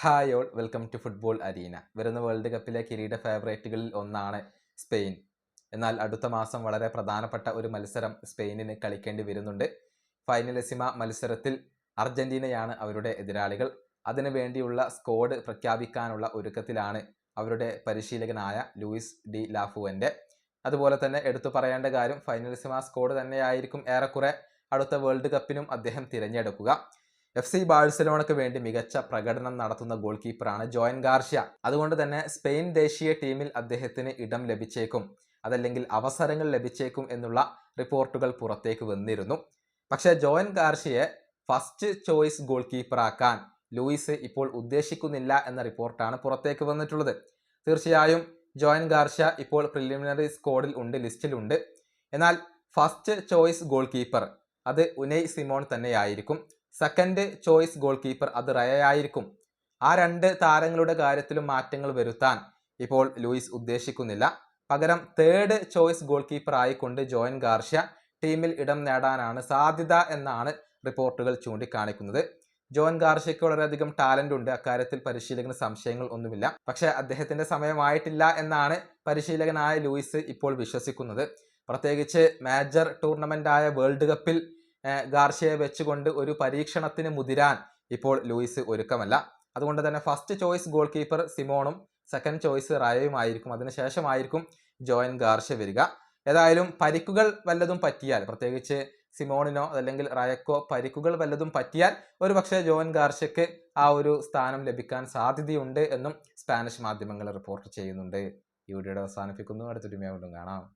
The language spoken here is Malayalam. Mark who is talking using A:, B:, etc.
A: Hi all welcome to football arena. വരുന്ന വേൾഡ് കപ്പിലെ കിരീട ഫേവറേറ്റുകളിൽ ഒന്നാണ് സ്പെയിൻ. എന്നാൽ അടുത്ത മാസം വളരെ പ്രധാനപ്പെട്ട ഒരു മത്സരം സ്പെയിനിന് കളിക്കേണ്ടി വരുന്നുണ്ട്. ഫൈനലിസിമ മത്സരത്തിൽ അർജന്റീനയാണ് അവരുടെ എതിരാളികൾ. അതിനു വേണ്ടിയുള്ള സ്കോഡ് പ്രഖ്യാപിക്കാനുള്ള ഒരുക്കത്തിലാണ് അവരുടെ പരിശീലകനായ ലൂയിസ് ഡി ലാഫുവന്റെ. അതുപോലെ തന്നെ എടുത്തു പറയേണ്ട കാര്യം ഫൈനലിസിമ സ്കോഡ് തന്നെയായിരിക്കും ഏറെക്കുറെ അടുത്ത വേൾഡ് കപ്പിനും അദ്ദേഹം തിരഞ്ഞെടുക്കുക. എഫ് സി ബാഴ്സലോണയ്ക്ക് വേണ്ടി മികച്ച പ്രകടനം നടത്തുന്ന ഗോൾ കീപ്പറാണ് ജോയൻ ഗാർഷ്യ. അതുകൊണ്ട് തന്നെ സ്പെയിൻ ദേശീയ ടീമിൽ അദ്ദേഹത്തിന് ഇടം ലഭിച്ചേക്കും. അതല്ലെങ്കിൽ അവസരങ്ങൾ ലഭിച്ചേക്കും എന്നുള്ള റിപ്പോർട്ടുകൾ പുറത്തേക്ക് വന്നിരുന്നു. പക്ഷേ ജോയൻ ഗാർഷ്യയെ ഫസ്റ്റ് ചോയ്സ് ഗോൾ കീപ്പറാക്കാൻ ലൂയിസ് ഇപ്പോൾ ഉദ്ദേശിക്കുന്നില്ല എന്ന റിപ്പോർട്ടാണ് പുറത്തേക്ക് വന്നിട്ടുള്ളത്. തീർച്ചയായും ജോയൻ ഗാർഷ്യ ഇപ്പോൾ പ്രിലിമിനറി സ്കോഡിൽ ഉണ്ട് ലിസ്റ്റിലുണ്ട്. എന്നാൽ ഫസ്റ്റ് ചോയ്സ് ഗോൾ കീപ്പർ അത് ഉനയ് സിമോൺ തന്നെയായിരിക്കും. സെക്കൻഡ് ചോയ്സ് ഗോൾ കീപ്പർ അത് റയായിരിക്കും ആ രണ്ട് താരങ്ങളുടെ കാര്യത്തിലും മാറ്റങ്ങൾ വരുത്താൻ ഇപ്പോൾ ലൂയിസ് ഉദ്ദേശിക്കുന്നില്ല. പകരം തേർഡ് ചോയ്സ് ഗോൾ കീപ്പർ ആയിക്കൊണ്ട് ജോയൻ ഗാർഷ്യ ടീമിൽ ഇടം നേടാനാണ് സാധ്യത എന്നാണ് റിപ്പോർട്ടുകൾ ചൂണ്ടിക്കാണിക്കുന്നത്. ജോൻ ഗാർഷ്യയ്ക്ക് വളരെയധികം ടാലന്റ് ഉണ്ട്. അക്കാര്യത്തിൽ പരിശീലകന് സംശയങ്ങൾ ഒന്നുമില്ല. പക്ഷേ അദ്ദേഹത്തിന്റെ സമയമായിട്ടില്ല എന്നാണ് പരിശീലകനായ ലൂയിസ് ഇപ്പോൾ വിശ്വസിക്കുന്നത്. പ്രത്യേകിച്ച് മേജർ ടൂർണമെന്റ് ആയ വേൾഡ് കപ്പിൽ ഗാർഷ്യയെ വെച്ചുകൊണ്ട് ഒരു പരീക്ഷണത്തിന് മുതിരാൻ ഇപ്പോൾ ലൂയിസ് ഒരുക്കമല്ല. അതുകൊണ്ട് തന്നെ ഫസ്റ്റ് ചോയ്സ് ഗോൾ കീപ്പർ സിമോണും സെക്കൻഡ് ചോയ്സ് റയയുമായിരിക്കും അതിനുശേഷമായിരിക്കും ജോയൻ ഗാർഷ്യ വരിക. ഏതായാലും പരിക്കുകൾ വല്ലതും പറ്റിയാൽ പ്രത്യേകിച്ച് സിമോണിനോ അല്ലെങ്കിൽ റയക്കോ പരിക്കുകൾ വല്ലതും പറ്റിയാൽ ഒരു പക്ഷേ ജോൻ ഗാർഷ്യക്ക് ആ ഒരു സ്ഥാനം ലഭിക്കാൻ സാധ്യതയുണ്ട് എന്നും സ്പാനിഷ് മാധ്യമങ്ങൾ റിപ്പോർട്ട് ചെയ്യുന്നുണ്ട്. ഈ വീഡിയോയുടെ അവസാനിപ്പിക്കുന്നു. അടുത്തൊരു വീണ്ടും കാണാം.